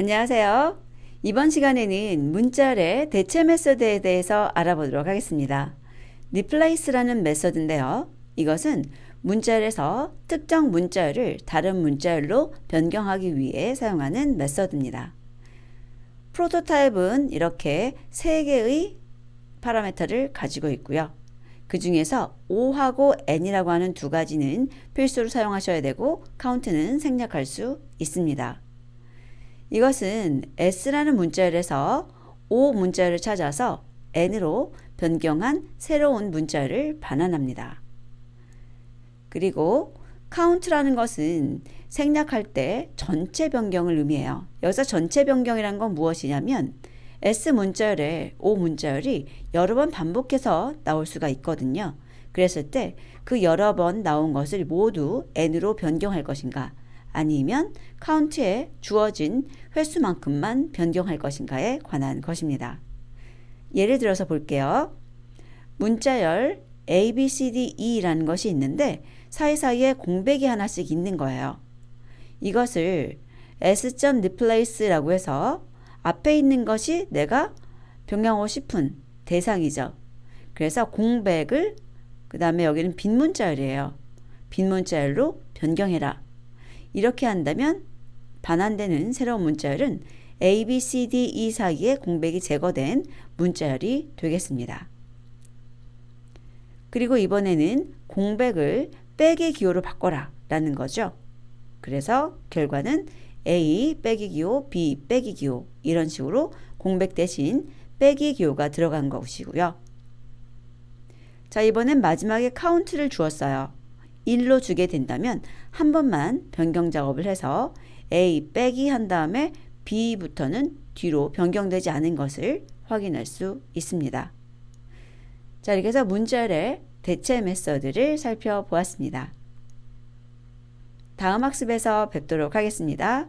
안녕하세요. 이번 시간에는 문자의 대체 메소드에 대해서 알아보도록 하겠습니다. replace라는 메소드인데요. 이것은 문자열에서 특정 문자열을 다른 문자열로 변경하기 위해 사용하는 메소드입니다. 프로토타입은 이렇게 세 개의 파라미터를 가지고 있고요. 그 중에서 O하고 N이라고 하는 두 가지는 필수로 사용하셔야 되고 카운트는 생략할 수 있습니다. 이것은 S라는 문자열에서 O 문자열을 찾아서 N으로 변경한 새로운 문자열을 반환합니다. 그리고 count라는 것은 생략할 때 전체 변경을 의미해요. 여기서 전체 변경이란 건 무엇이냐면 S 문자열에 O 문자열이 여러 번 반복해서 나올 수가 있거든요. 그랬을 때 그 여러 번 나온 것을 모두 n으로 변경할 것인가 아니면 카운트에 주어진 횟수만큼만 변경할 것인가에 관한 것입니다. 예를 들어서 볼게요. 문자열 A, B, C, D, E라는 것이 있는데 사이사이에 공백이 하나씩 있는 거예요. 이것을 s.replace라고 해서 앞에 있는 것이 내가 변경하고 싶은 대상이죠. 그래서 공백을 그 다음에 여기는 빈 문자열이에요. 빈 문자열로 변경해라. 이렇게 한다면 반환되는 새로운 문자열은 A, B, C, D, E 사이에 공백이 제거된 문자열이 되겠습니다. 그리고 이번에는 공백을 빼기 기호로 바꿔라 라는 거죠. 그래서 결과는 A 빼기 기호, B 빼기 기호 이런 식으로 공백 대신 빼기 기호가 들어간 것이고요. 자 이번엔 마지막에 카운트를 주었어요. 1로 주게 된다면 한 번만 변경 작업을 해서 A 빼기 한 다음에 B부터는 뒤로 변경되지 않은 것을 확인할 수 있습니다. 자 이렇게 해서 문자열의 대체 메서드를 살펴보았습니다. 다음 학습에서 뵙도록 하겠습니다.